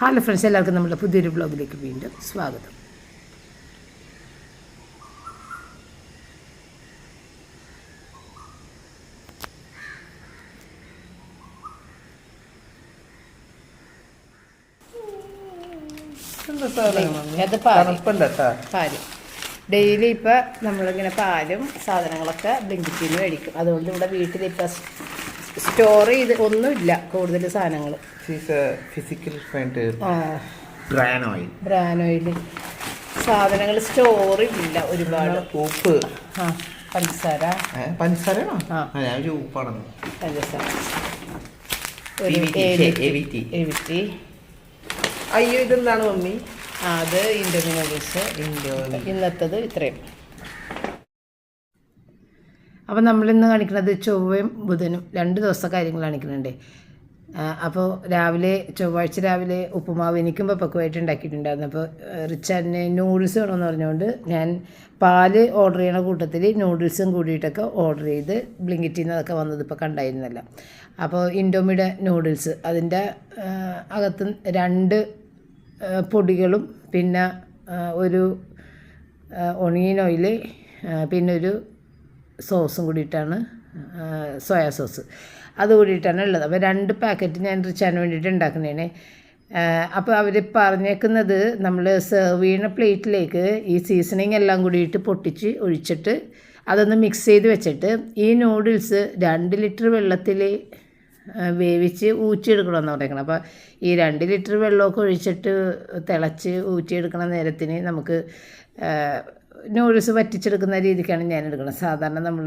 Hello friends എല്ലാവർക്കും നമ്മുടെ പുതിയൊരു ബ്ലോഗിലേക്ക് വീണ്ടും സ്വാഗതം. പാൽ. ഡെയിലി ഇപ്പം നമ്മളിങ്ങനെ പാലും സാധനങ്ങളൊക്കെ ബ്ലിങ്കിറ്റിൽ മേടിക്കും. അതുകൊണ്ട് ഇവിടെ വീട്ടിലിപ്പം സ്റ്റോർ ചെയ്ത് ഒന്നുമില്ല കൂടുതൽ സാധനങ്ങൾ. Physical friend bran oil bran oil സാധനങ്ങൾ സ്റ്റോർ ഇല്ല ഒരുപാട്. ഉപ്പ്. ആ പഞ്ചസാര. ഉപ്പാണെന്ന് പഞ്ചസാര. AVT. അയ്യോ ഇതെന്താണ് മമ്മി? ആ അത് ഇൻഡോമി നൂഡിൽസ് ഇന്നത്തത് ഇത്രയും. അപ്പോൾ നമ്മളിന്ന് കാണിക്കുന്നത് ചൊവ്വയും ബുധനും. രണ്ട് ദിവസത്തെ കാര്യങ്ങൾ കാണിക്കുന്നുണ്ട് അപ്പോൾ രാവിലെ ചൊവ്വാഴ്ച രാവിലെ ഉപ്പുമാവ് എനിക്കും പപ്പക്കുമായിട്ട് ഉണ്ടാക്കിയിട്ടുണ്ടായിരുന്നു. അപ്പോൾ റിച്ചാറിന് നൂഡിൽസ് വേണമെന്ന് പറഞ്ഞുകൊണ്ട് ഞാൻ പാൽ ഓർഡർ ചെയ്യണ കൂട്ടത്തിൽ നൂഡിൽസും കൂടിയിട്ടൊക്കെ ഓർഡർ ചെയ്ത് ബ്ലിങ്കിറ്റിൽ നിന്ന് അതൊക്കെ വന്നത് ഇപ്പോൾ കണ്ടായിരുന്നല്ല. അപ്പോൾ ഇൻഡോമിയുടെ നൂഡിൽസ്. അതിന്റെ അകത്ത് രണ്ട് പൊടികളും പിന്നെ ഒരു ഒണിയൻ ഓയിൽ പിന്നെ ഒരു സോസും കൂടിയിട്ടാണ് സോയാ സോസ്. അത് കൂടിയിട്ടാണ് ഉള്ളത്. അപ്പോൾ രണ്ട് പാക്കറ്റ് ഞാൻ റിച്ചാൻ വേണ്ടിയിട്ട് ഉണ്ടാക്കുന്നതാണ് അപ്പോൾ അവർ പറഞ്ഞേക്കുന്നത് നമ്മൾ സെർവ് ചെയ്യുന്ന പ്ലേറ്റിലേക്ക് ഈ സീസണിങ് എല്ലാം കൂടിയിട്ട് പൊട്ടിച്ച് ഒഴിച്ചിട്ട് അതൊന്ന് മിക്സ് ചെയ്ത് വെച്ചിട്ട് ഈ നൂഡിൽസ് രണ്ട് ലിറ്റർ വെള്ളത്തിൽ വേവിച്ച് ഊറ്റിയെടുക്കണമെന്ന് പറയുന്നത് അപ്പോൾ ഈ രണ്ട് ലിറ്റർ വെള്ളമൊക്കെ ഒഴിച്ചിട്ട് തിളച്ച് ഊറ്റിയെടുക്കണ നേരത്തിന് നമുക്ക് നൂഡിൽസ് വറ്റിച്ചെടുക്കുന്ന രീതിക്കാണ് ഞാൻ എടുക്കുന്നത് സാധാരണ നമ്മൾ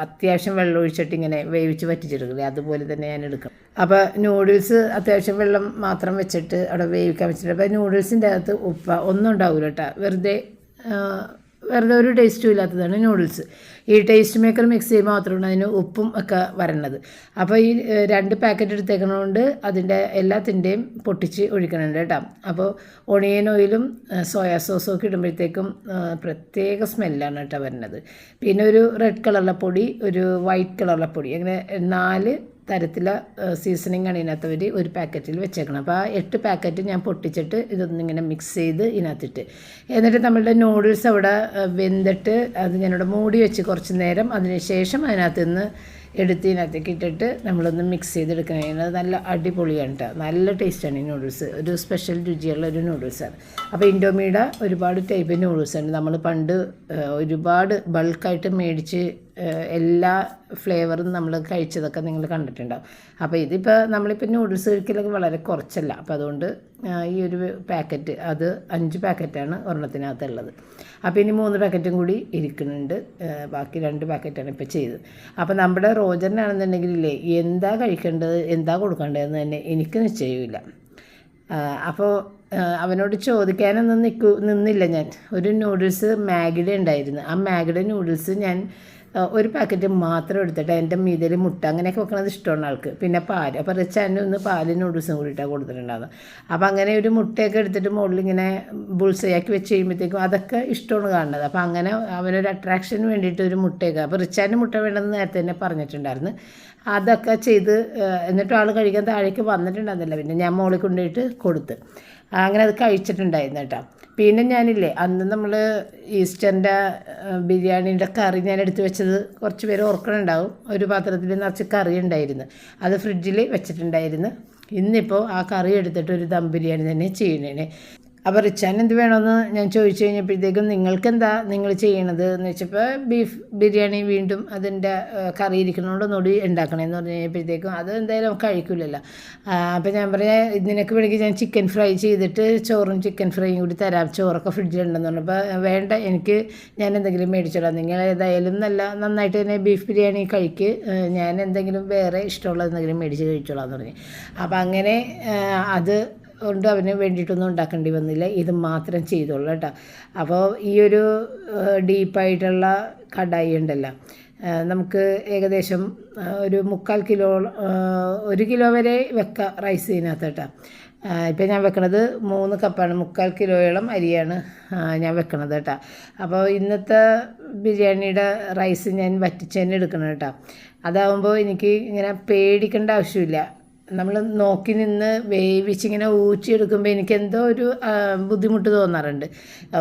അത്യാവശ്യം വെള്ളം ഒഴിച്ചിട്ട് ഇങ്ങനെ വേവിച്ച് വറ്റിച്ചെടുക്കില്ലേ അതുപോലെ തന്നെ ഞാൻ എടുക്കും അപ്പോൾ നൂഡിൽസ് അത്യാവശ്യം വെള്ളം മാത്രം വെച്ചിട്ട് അവിടെ വേവിക്കാൻ വെച്ചിട്ട് അപ്പോൾ നൂഡിൽസിന്റെ അകത്ത് ഉപ്പ ഒന്നും ഉണ്ടാവില്ല കേട്ടോ. വെറുതെ വെറുതെ ഒരു ടേസ്റ്റും ഇല്ലാത്തതാണ് നൂഡിൽസ് ഈ ടേസ്റ്റ് മേക്കർ മിക്സ് ചെയ്യുമ്പോൾ മാത്രമാണ് അതിന് ഉപ്പും ഒക്കെ വരണത്. അപ്പോൾ ഈ രണ്ട് പാക്കറ്റ് എടുത്തേക്കണതുകൊണ്ട് അതിന്റെ എല്ലാത്തിന്റെയും പൊട്ടിച്ച് ഒഴിക്കണുണ്ട് കേട്ടോ. അപ്പോൾ ഒണിയൻ ഓയിലും സോയാ സോസും ഒക്കെ ഇടുമ്പോഴത്തേക്കും പ്രത്യേക സ്മെല്ലാണ് കേട്ടോ വരുന്നത്. പിന്നെ ഒരു റെഡ് കളറുള്ള പൊടി ഒരു വൈറ്റ് കളറുള്ള പൊടി. അങ്ങനെ നാല് തരത്തിലെ സീസണിങ് ആണ് ഇതിനകത്ത് അവർ ഒരു പാക്കറ്റിൽ വെച്ചേക്കണം അപ്പോൾ ആ എട്ട് പാക്കറ്റ് ഞാൻ പൊട്ടിച്ചിട്ട് ഇതൊന്നിങ്ങനെ മിക്സ് ചെയ്ത് ഇതിനകത്തിട്ട്. എന്നിട്ട് നമ്മളുടെ നൂഡിൽസ് അവിടെ വെന്തിട്ട് അത് ഞാനിവിടെ മൂടി വെച്ച് കുറച്ച് നേരം അതിന് ശേഷം അതിനകത്ത് നിന്ന് എടുത്ത് ഇതിനകത്തേക്ക് ഇട്ടിട്ട് നമ്മളൊന്ന് മിക്സ് ചെയ്തെടുക്കണം. അത് നല്ല അടിപൊളിയാണ് കേട്ടോ നല്ല ടേസ്റ്റാണ് ഈ നൂഡിൽസ് ഒരു സ്പെഷ്യൽ രുചിയുള്ള ഒരു നൂഡിൽസാണ് അപ്പോൾ ഇൻഡോമീഡ ഒരുപാട് ടൈപ്പ് നൂഡിൽസ് ഉണ്ട് നമ്മൾ പണ്ട് ഒരുപാട് ബൾക്കായിട്ട് മേടിച്ച് എല്ലാ ഫ്ലേവറും നമ്മൾ കഴിച്ചതൊക്കെ നിങ്ങൾ കണ്ടിട്ടുണ്ടാവും. അപ്പോൾ ഇതിപ്പോൾ നമ്മളിപ്പോൾ നൂഡിൽസ് കഴിക്കലൊക്കെ വളരെ കുറച്ചല്ല. അപ്പോൾ അതുകൊണ്ട് ഈ ഒരു പാക്കറ്റ് അത് അഞ്ച് പാക്കറ്റാണ് ഒരെണ്ണത്തിനകത്തുള്ളത്. അപ്പോൾ ഇനി മൂന്ന് പാക്കറ്റും കൂടി ഇരിക്കുന്നുണ്ട്. ബാക്കി രണ്ട് പാക്കറ്റാണ് ഇപ്പോൾ ചെയ്തത്. അപ്പോൾ നമ്മുടെ റോജറിനാണെന്നുണ്ടെങ്കിലേ എന്താ കഴിക്കേണ്ടത് എന്താ കൊടുക്കേണ്ടതെന്ന് തന്നെ എനിക്ക് നിശ്ചയമില്ല അപ്പോൾ അവനോട് ചോദിക്കാനൊന്നും നിൽക്കൂ നിന്നില്ല ഞാൻ. ഒരു നൂഡിൽസ് മാഗിയുടെ ഉണ്ടായിരുന്നു. ആ മാഗിയുടെ നൂഡിൽസ് ഞാൻ ഒരു പാക്കറ്റ് മാത്രം എടുത്തിട്ട് എന്റെ മീതിൽ മുട്ട അങ്ങനെയൊക്കെ വെക്കണത് ഇഷ്ടമാണ് ആൾക്ക്. പിന്നെ പാൽ അപ്പോൾ റിച്ചാന്റെ ഒന്ന് പാൽ നൂഡിൽസും കൂടിയിട്ടാണ് കൊടുത്തിട്ടുണ്ടാകുന്നത് അപ്പോൾ അങ്ങനെ ഒരു മുട്ടയൊക്കെ എടുത്തിട്ട് മുകളിൽ ഇങ്ങനെ ബുൾസയാക്കി വെച്ച് കഴിയുമ്പോഴത്തേക്കും അതൊക്കെ ഇഷ്ടമാണ് കാണുന്നത്. അപ്പോൾ അങ്ങനെ അവനൊരു അട്രാക്ഷന് വേണ്ടിയിട്ട് ഒരു മുട്ടയൊക്കെ അപ്പോൾ റിച്ചാന്റെ മുട്ട വേണമെന്ന് നേരത്തെ തന്നെ പറഞ്ഞിട്ടുണ്ടായിരുന്നു. അതൊക്കെ ചെയ്ത് എന്നിട്ട് ആൾ കഴിക്കാൻ താഴേക്ക് വന്നിട്ടുണ്ടായിരുന്നില്ല. പിന്നെ ഞാൻ മുകളിൽ കൊണ്ടുപോയിട്ട് കൊടുത്ത്. അങ്ങനെ അത് കഴിച്ചിട്ടുണ്ടായിരുന്നു കേട്ടോ. പിന്നെ ഞാനില്ലേ അന്ന് നമ്മൾ ഈസ്റ്ററിന്റെ ബിരിയാണിയുടെ കറി ഞാൻ എടുത്തു വെച്ചത് കുറച്ച് പേര് ഓർക്കണുണ്ടാവും. ഒരു പാത്രത്തിൽ നിറച്ച് കറി ഉണ്ടായിരുന്നു. അത് ഫ്രിഡ്ജിൽ വെച്ചിട്ടുണ്ടായിരുന്നു. ഇന്നിപ്പോൾ ആ കറി എടുത്തിട്ട് ഒരു ദം ബിരിയാണി തന്നെ ചെയ്യണേ അപ്പോൾ റിച്ചാൻ എന്ത് വേണമെന്ന് ഞാൻ ചോദിച്ചു കഴിഞ്ഞപ്പോഴത്തേക്കും നിങ്ങൾക്ക് എന്താ നിങ്ങൾ ചെയ്യണത് എന്ന് വെച്ചപ്പോൾ ബീഫ് ബിരിയാണി വീണ്ടും അതിന്റെ കറി ഇരിക്കണോണ്ട് ഒന്നുകൂടി ഉണ്ടാക്കണമെന്ന് പറഞ്ഞു കഴിഞ്ഞപ്പോഴത്തേക്കും അത് എന്തായാലും കഴിക്കില്ലല്ലോ അപ്പോൾ ഞാൻ പറയാം നിനക്ക് വേണമെങ്കിൽ ഞാൻ ചിക്കൻ ഫ്രൈ ചെയ്തിട്ട് ചോറും ചിക്കൻ ഫ്രൈയും കൂടി തരാം. ചോറൊക്കെ ഫ്രിഡ്ജിലുണ്ടെന്ന് പറഞ്ഞപ്പോൾ വേണ്ട എനിക്ക് ഞാൻ എന്തെങ്കിലും മേടിച്ചോളാം നിങ്ങൾ ഏതായാലും നല്ല നന്നായിട്ട് തന്നെ ബീഫ് ബിരിയാണി കഴിക്ക്. ഞാൻ എന്തെങ്കിലും വേറെ ഇഷ്ടമുള്ള എന്തെങ്കിലും മേടിച്ച് കഴിച്ചോളാം എന്ന് പറഞ്ഞു. അപ്പോൾ അങ്ങനെ അത് കൊണ്ട് അവന് വേണ്ടിയിട്ടൊന്നും ഉണ്ടാക്കേണ്ടി വന്നില്ല. ഇത് മാത്രം ചെയ്തോളൂ കേട്ടോ. അപ്പോൾ ഈ ഒരു ഡീപ്പായിട്ടുള്ള കടായി ഉണ്ടല്ലോ. നമുക്ക് ഏകദേശം ഒരു മുക്കാൽ കിലോ ഒരു കിലോ വരെ വെക്കാം റൈസ് ഇതിനകത്ത് കേട്ടോ. ഇപ്പം ഞാൻ വെക്കണത് മൂന്ന് കപ്പാണ്. മുക്കാൽ കിലോയോളം അരിയാണ് ഞാൻ വെക്കണത് കേട്ടോ. അപ്പോൾ ഇന്നത്തെ ബിരിയാണിയുടെ റൈസ് ഞാൻ വറ്റിച്ച് തന്നെ എടുക്കണം കേട്ടോ. അതാവുമ്പോൾ എനിക്ക് ഇങ്ങനെ പേടിക്കേണ്ട ആവശ്യമില്ല. നമ്മൾ നോക്കി നിന്ന് വേവിച്ചിങ്ങനെ ഊറ്റിയെടുക്കുമ്പോൾ എനിക്ക് എന്തോ ഒരു ബുദ്ധിമുട്ട് തോന്നാറുണ്ട്.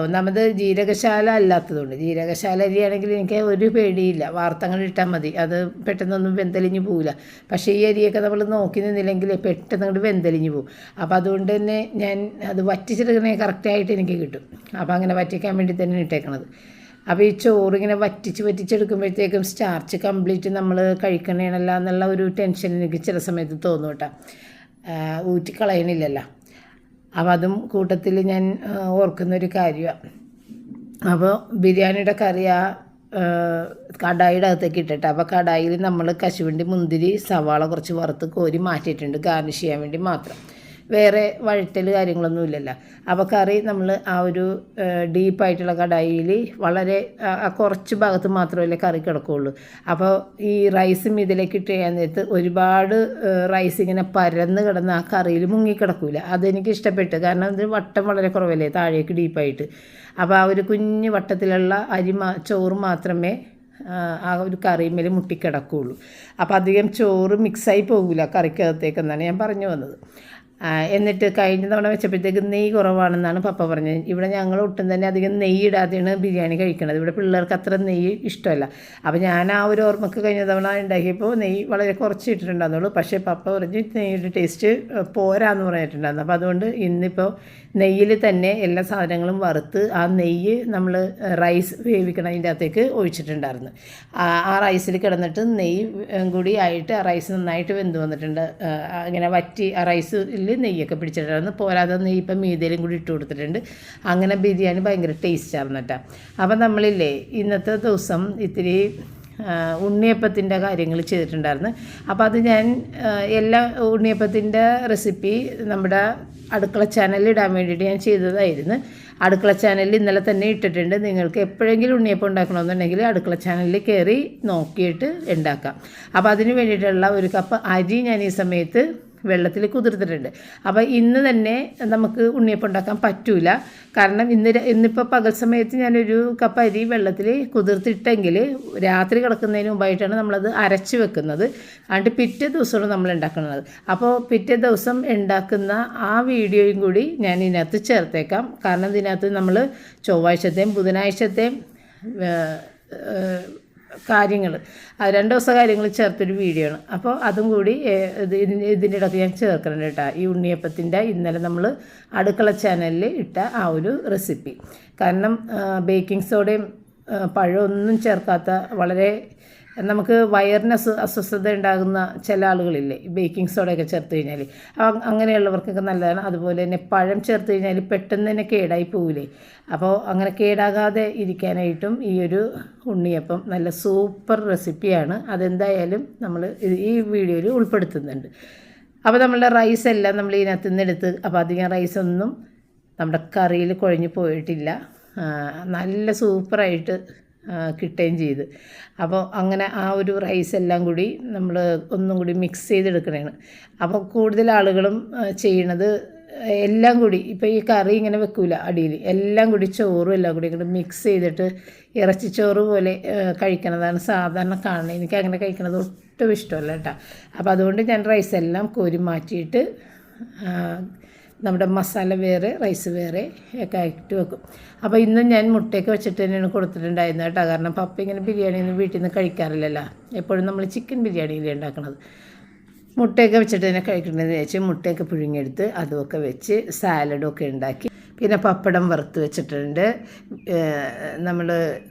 ഒന്നാമത് ജീരകശാല അല്ലാത്തതുകൊണ്ട് ജീരകശാല അരിയാണെങ്കിൽ എനിക്ക് ഒരു പേടിയില്ല. വാർത്തങ്ങൾ ഇട്ടാൽ മതി. അത് പെട്ടെന്നൊന്നും വെന്തലിഞ്ഞ് പോവില്ല. പക്ഷേ ഈ അരിയൊക്കെ നമ്മൾ നോക്കി നിന്നില്ലെങ്കിൽ പെട്ടെന്ന് അങ്ങോട്ട് വെന്തലിഞ്ഞ് പോകും അപ്പോൾ അതുകൊണ്ട് തന്നെ ഞാൻ അത് വറ്റിച്ചെടുക്കണേ കറക്റ്റായിട്ട് എനിക്ക് കിട്ടും. അപ്പോൾ അങ്ങനെ വറ്റിക്കാൻ വേണ്ടി തന്നെ ഇട്ടേക്കണത്. അപ്പോൾ ഈ ചോറിങ്ങനെ വറ്റിച്ച് വറ്റിച്ചെടുക്കുമ്പോഴത്തേക്കും സ്റ്റാർച്ച് കംപ്ലീറ്റ് നമ്മൾ കഴിക്കണേണല്ല എന്നുള്ള ഒരു ടെൻഷൻ എനിക്ക് ചില സമയത്ത് തോന്നും കേട്ടോ. ഊറ്റി കളയണില്ലല്ലോ. അപ്പോൾ അതും കൂട്ടത്തിൽ ഞാൻ ഓർക്കുന്നൊരു കാര്യമാണ് അപ്പോൾ ബിരിയാണിയുടെ കറി ആ, കടായിയുടെ അകത്തേക്ക് ഇട്ടിട്ട് അപ്പോൾ കടായിൽ നമ്മൾ കശുവണ്ടി മുന്തിരി സവാള കുറച്ച് വറുത്ത് കോരി മാറ്റിയിട്ടുണ്ട് ഗാർണിഷ് ചെയ്യാൻ വേണ്ടി മാത്രം. വേറെ വഴറ്റൽ കാര്യങ്ങളൊന്നും ഇല്ലല്ലോ. അപ്പോൾ കറി നമ്മൾ ആ ഒരു ഡീപ്പായിട്ടുള്ള കടായിൽ വളരെ കുറച്ച് ഭാഗത്ത് മാത്രമല്ലേ കറി കിടക്കുകയുള്ളൂ അപ്പോൾ ഈ റൈസും ഇതിലേക്ക് ഇട്ട് ചെയ്യാൻ നേരത്ത് ഒരുപാട് റൈസ് ഇങ്ങനെ പരന്ന് കിടന്ന് ആ കറിയിൽ മുങ്ങിക്കിടക്കൂല അതെനിക്ക് ഇഷ്ടപ്പെട്ടു. കാരണം ഇത് വട്ടം വളരെ കുറവല്ലേ താഴേക്ക് ഡീപ്പായിട്ട്. അപ്പോൾ ആ ഒരു കുഞ്ഞു വട്ടത്തിലുള്ള അരി മാ ചോറ് മാത്രമേ ആ, ഒരു കറിമേൽ മുട്ടിക്കിടക്കുകയുള്ളൂ അപ്പോൾ അധികം ചോറ് മിക്സായി പോകില്ല കറിക്കകത്തേക്കെന്നാണ് ഞാൻ പറഞ്ഞു വന്നത്. എന്നിട്ട് കഴിഞ്ഞ തവണ വെച്ചപ്പോഴത്തേക്ക് നെയ്യ് കുറവാണെന്നാണ് പപ്പ പറഞ്ഞത്. ഇവിടെ ഞങ്ങൾ ഒട്ടും തന്നെ അധികം നെയ്യ് ഇടാതെയാണ് ബിരിയാണി കഴിക്കുന്നത് ഇവിടെ പിള്ളേർക്ക് അത്ര നെയ്യ് ഇഷ്ടമല്ല. അപ്പോൾ ഞാൻ ആ ഒരു ഓർമ്മക്ക് കഴിഞ്ഞ തവണ ഉണ്ടാക്കിയപ്പോൾ നെയ്യ് വളരെ കുറച്ച് ഇട്ടിട്ടുണ്ടായിരുന്നുള്ളൂ. പക്ഷേ പപ്പ പറഞ്ഞ് നെയ്യുടെ ടേസ്റ്റ് പോരാന്ന് പറഞ്ഞിട്ടുണ്ടായിരുന്നു. അപ്പോൾ അതുകൊണ്ട് ഇന്നിപ്പോൾ നെയ്യിൽ തന്നെ എല്ലാ സാധനങ്ങളും വറുത്ത് ആ നെയ്യ് നമ്മൾ റൈസ് വേവിക്കണം അതിന്റെ അകത്തേക്ക് ഒഴിച്ചിട്ടുണ്ടായിരുന്നു. ആ റൈസിൽ കിടന്നിട്ട് നെയ്യ് കൂടി ആയിട്ട് ആ റൈസ് നന്നായിട്ട് വെന്ത് വന്നിട്ടുണ്ട്. അങ്ങനെ വറ്റി ആ റൈസിൽ നെയ്യൊക്കെ പിടിച്ചിട്ടുണ്ടായിരുന്നു പോരാതെ നെയ്യ് ഇപ്പം മീതയിലും കൂടി ഇട്ട് കൊടുത്തിട്ടുണ്ട്. അങ്ങനെ ബിരിയാണി ഭയങ്കര ടേസ്റ്റ് ആയിരുന്നു കേട്ടോ. അപ്പം നമ്മളില്ലേ ഇന്നത്തെ ദിവസം ഇത്തിരി ഉണ്ണിയപ്പത്തിന്റെ കാര്യങ്ങൾ ചെയ്തിട്ടുണ്ടായിരുന്നു. അപ്പോൾ അത് ഞാൻ എല്ലാ ഉണ്ണിയപ്പത്തിന്റെ റെസിപ്പി നമ്മുടെ അടുക്കള ചാനലിൽ ഇടാൻ വേണ്ടിയിട്ട് ഞാൻ ചെയ്തതായിരുന്നു. അടുക്കള ചാനലിൽ ഇന്നലെ തന്നെ ഇട്ടിട്ടുണ്ട്. നിങ്ങൾക്ക് എപ്പോഴെങ്കിലും ഉണ്ണിയപ്പം ഉണ്ടാക്കണമെന്നുണ്ടെങ്കിൽ അടുക്കള ചാനലിൽ കയറി നോക്കിയിട്ട് ഉണ്ടാക്കാം. അപ്പോൾ അതിന് വേണ്ടിയിട്ടുള്ള ഒരു കപ്പ് അരി ഞാൻ ഈ സമയത്ത് വെള്ളത്തിൽ കുതിർത്തിട്ടുണ്ട്. അപ്പോൾ ഇന്ന് തന്നെ നമുക്ക് ഉണ്ണിയപ്പം ഉണ്ടാക്കാൻ പറ്റൂല. കാരണം ഇന്ന് ഇന്നിപ്പോൾ പകൽ സമയത്ത് ഞാനൊരു കപ്പ് അരി വെള്ളത്തിൽ കുതിർത്തിട്ടെങ്കിൽ രാത്രി കിടക്കുന്നതിന് മുമ്പായിട്ടാണ് നമ്മളത് അരച്ച് വെക്കുന്നത്. അതുകൊണ്ട് പിറ്റേ ദിവസമാണ് നമ്മൾ ഉണ്ടാക്കുന്നത്. അപ്പോൾ പിറ്റേ ദിവസം ഉണ്ടാക്കുന്ന ആ വീഡിയോയും കൂടി ഞാൻ ഇതിനകത്ത് ചേർത്തേക്കാം. കാരണം ഇതിനകത്ത് നമ്മൾ ചൊവ്വാഴ്ചത്തെയും ബുധനാഴ്ചത്തെയും കാര്യങ്ങൾ ആ രണ്ട് ദിവസം കാര്യങ്ങൾ ചേർത്തൊരു വീഡിയോ ആണ്. അപ്പോൾ അതും കൂടി ഇതിന്റെ ഇടയ്ക്ക് ഞാൻ ചേർക്കുന്നുണ്ട് കേട്ടോ. ഈ ഉണ്ണിയപ്പത്തിന്റെ ഇന്നലെ നമ്മൾ അടുക്കള ചാനലിൽ ഇട്ട ആ ഒരു റെസിപ്പി കാരണം ബേക്കിംഗ് സോഡയും പഴമൊന്നും ചേർക്കാത്ത വളരെ നമുക്ക് വയറിന് അസ്വ അസ്വസ്ഥത ഉണ്ടാകുന്ന ചില ആളുകളില്ലേ ബേക്കിംഗ് സോഡയൊക്കെ ചേർത്ത് കഴിഞ്ഞാൽ അങ്ങനെയുള്ളവർക്കൊക്കെ നല്ലതാണ്. അതുപോലെ തന്നെ പഴം ചേർത്ത് കഴിഞ്ഞാൽ പെട്ടെന്ന് തന്നെ കേടായി പോവില്ലേ അപ്പോൾ അങ്ങനെ കേടാകാതെ ഇരിക്കാനായിട്ടും ഈ ഒരു ഉണ്ണിയപ്പം നല്ല സൂപ്പർ റെസിപ്പിയാണ്. അതെന്തായാലും നമ്മൾ ഈ വീഡിയോയിൽ ഉൾപ്പെടുത്തുന്നുണ്ട്. അപ്പോൾ നമ്മളുടെ റൈസ് എല്ലാം നമ്മൾ ഇതിനകത്ത് നിന്ന് എടുത്ത് അപ്പോൾ അധികം റൈസൊന്നും നമ്മുടെ കറിയിൽ കുഴഞ്ഞു പോയിട്ടില്ല. നല്ല സൂപ്പറായിട്ട് കിട്ടുകയും ചെയ്ത്. അപ്പോൾ അങ്ങനെ ആ ഒരു റൈസ് എല്ലാം കൂടി നമ്മൾ ഒന്നും കൂടി മിക്സ് ചെയ്തെടുക്കണതാണ് അപ്പോൾ കൂടുതൽ ആളുകളും ചെയ്യണത് എല്ലാം കൂടി ഇപ്പോൾ ഈ കറി ഇങ്ങനെ വെക്കൂല അടിയിൽ. എല്ലാം കൂടി ചോറും എല്ലാം കൂടി ഇങ്ങനെ മിക്സ് ചെയ്തിട്ട് ഇറച്ചിച്ചോറ് പോലെ കഴിക്കണതാണ് സാധാരണ കാണുന്നത്. എനിക്ക് അങ്ങനെ കഴിക്കണത് ഒട്ടും ഇഷ്ടമല്ല കേട്ടോ. അപ്പോൾ അതുകൊണ്ട് ഞാൻ റൈസ് എല്ലാം കോരി മാറ്റിയിട്ട് നമ്മുടെ മസാല വേറെ റൈസ് വേറെ ഒക്കെ ആയിട്ട് വെക്കും. അപ്പോൾ ഇന്ന് ഞാൻ മുട്ടയൊക്കെ വെച്ചിട്ട് തന്നെയാണ് കൊടുത്തിട്ടുണ്ടായിരുന്നത് കേട്ടോ. കാരണം പപ്പ ഇങ്ങനെ ബിരിയാണി ഒന്നും വീട്ടിൽ നിന്ന് കഴിക്കാറില്ലല്ലോ. എപ്പോഴും നമ്മൾ ചിക്കൻ ബിരിയാണിയിലേ ഉണ്ടാക്കണത്. മുട്ടയൊക്കെ വെച്ചിട്ട് തന്നെ കഴിക്കണമെന്ന് വിചാരിച്ച് മുട്ടയൊക്കെ പുഴുങ്ങിയെടുത്ത് അതുമൊക്കെ വെച്ച് സാലഡൊക്കെ ഉണ്ടാക്കി. പിന്നെ പപ്പടം വറുത്ത് വെച്ചിട്ടുണ്ട്. നമ്മൾ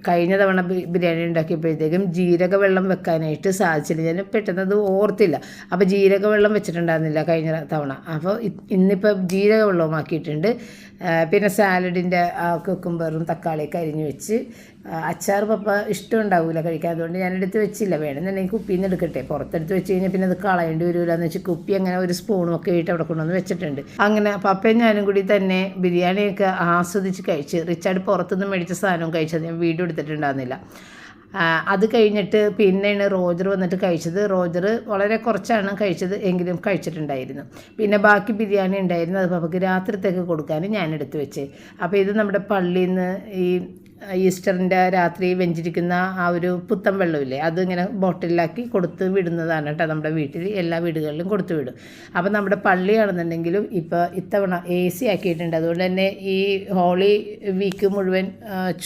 കഴിഞ്ഞ തവണ ബിരിയാണി ഉണ്ടാക്കിയപ്പോഴത്തേക്കും ജീരക വെള്ളം വെക്കാനായിട്ട് സാധിച്ചില്ല. ഞാൻ പെട്ടെന്ന് അത് ഓർത്തില്ല. അപ്പോൾ ജീരക വെള്ളം വെച്ചിട്ടുണ്ടായിരുന്നില്ല കഴിഞ്ഞ തവണ. അപ്പോൾ ഇന്നിപ്പോൾ ജീരക വെള്ളവും ആക്കിയിട്ടുണ്ട് പിന്നെ സാലഡിന്റെ ആ കുക്കുംബറും തക്കാളിയൊക്കെ അരിഞ്ഞ് വെച്ച് അച്ചാർ പപ്പ ഇഷ്ടം ഉണ്ടാവില്ല കഴിക്കാൻ. അതുകൊണ്ട് ഞാൻ എടുത്ത് വെച്ചില്ല. വേണമെന്നുണ്ടെങ്കിൽ കുപ്പിയിൽ നിന്ന് എടുക്കട്ടെ. പുറത്തെടുത്ത് വെച്ച് കഴിഞ്ഞാൽ പിന്നെ അത് കളയേണ്ടി വരില്ല എന്ന് വെച്ച് കുപ്പി അങ്ങനെ ഒരു സ്പൂണും ഒക്കെ ആയിട്ട് അവിടെ കൊണ്ടുവന്ന് വെച്ചിട്ടുണ്ട്. അങ്ങനെ പപ്പയും ഞാനും കൂടി തന്നെ ബിരിയാണിയൊക്കെ ആസ്വദിച്ച് കഴിച്ച് റിച്ചാർഡ് പുറത്തുനിന്ന് മേടിച്ച സാധനവും കഴിച്ചത് ഞാൻ വീഡിയോ എടുത്തിട്ടുണ്ടായിരുന്നില്ല. അത് കഴിഞ്ഞിട്ട് പിന്നെയാണ് റോജർ വന്നിട്ട് കഴിച്ചത്. റോജർ വളരെ കുറച്ചാണ് കഴിച്ചത് എങ്കിലും കഴിച്ചിട്ടുണ്ടായിരുന്നു. പിന്നെ ബാക്കി ബിരിയാണി ഉണ്ടായിരുന്നു. അത് പപ്പയ്ക്ക് രാത്രിത്തേക്ക് കൊടുക്കാൻ ഞാൻ എടുത്ത് വെച്ച്. അപ്പോൾ ഇത് നമ്മുടെ പള്ളിയിൽ നിന്ന് ഈ ഈസ്റ്ററിന്റെ രാത്രി വെഞ്ചിരിക്കുന്ന ആ ഒരു പുത്തൻ വെള്ളമില്ലേ അതിങ്ങനെ ബോട്ടിലാക്കി കൊടുത്ത് വിടുന്നതാണ് കേട്ടോ നമ്മുടെ വീട്ടിൽ. എല്ലാ വീടുകളിലും കൊടുത്തു വിടും. അപ്പോൾ നമ്മുടെ പള്ളിയാണെന്നുണ്ടെങ്കിലും ഇപ്പോൾ ഇത്തവണ എ സി ആക്കിയിട്ടുണ്ട്. അതുകൊണ്ട് തന്നെ ഈ ഹോളി വീക്ക് മുഴുവൻ